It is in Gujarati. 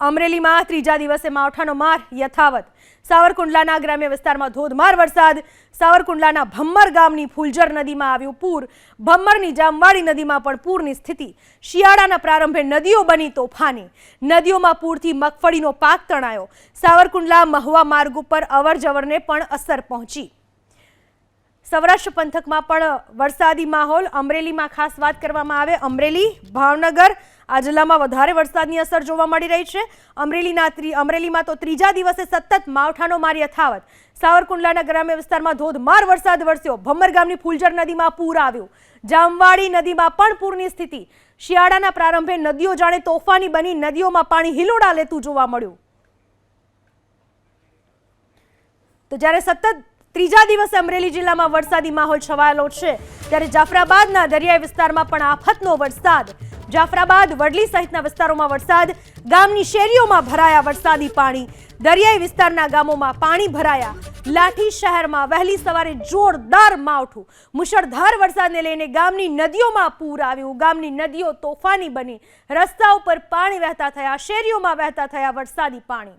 અમરેલીમાં ત્રીજા દિવસે માવઠાનો માર યથાવત. સાવરકુંડલાના ગ્રામ્ય વિસ્તારમાં ધોધમાર વરસાદ. સાવરકુંડલાના ભમ્મર ગામની ફુલજર નદીમાં આવ્યું પૂર. ભમ્મરની જામવાડી નદીમાં પણ પૂરની સ્થિતિ. શિયાળાના પ્રારંભે નદીઓ બની તોફાની. નદીઓમાં પૂરથી મગફળીનો પાક તણાયો. સાવરકુંડલા મહુવા માર્ગ ઉપર અવરજવરને પણ અસર પહોંચી. સૌરાષ્ટ્ર પંથકમાં પણ વરસાદી માહોલ. અમરેલીમાં ખાસ વાત કરવામાં આવે. અમરેલી, ભાવનગર આ જિલ્લામાં વધારે વરસાદની અસર જોવા મળી રહી છે. અમરેલીના અમરેલીમાં તો ત્રીજા દિવસે સતત માવઠાનો માર યથાવત. સાવરકુંડલાના ગ્રામ્ય વિસ્તારમાં ધોધમાર વરસાદ વરસ્યો. ભમર ગામની ફૂલજર નદીમાં પૂર આવ્યું. જામવાડી નદીમાં પણ પૂરની સ્થિતિ. શિયાળાના પ્રારંભે નદીઓ જાણે તોફાની બની, નદીઓમાં પાણી હિલોડા લેતું જોવા મળ્યું. તો જ્યારે સતત ત્રીજા દિવસે અમરેલી જિલ્લામાં વરસાદી માહોલ છવાયેલો છે, ત્યારે જાફરાબાદના દરિયાઈ વિસ્તારમાં પણ આફતનો વરસાદ જાફરાબાદ, વડલી સહિતના વિસ્તારોમાં વરસાદ. ગામની શેરીઓમાં ભરાયા વરસાદી પાણી. દરિયાઈ વિસ્તારના ગામોમાં પાણી ભરાયા. લાઠી શહેરમાં વહેલી સવારે જોરદાર માવઠું. મુશળધાર વરસાદને લઈને ગામની નદીઓમાં પૂર આવ્યું. ગામની નદીઓ તોફાની બની. રસ્તા ઉપર પાણી વહેતા થયા, શેરીઓમાં વહેતા થયા વરસાદી પાણી.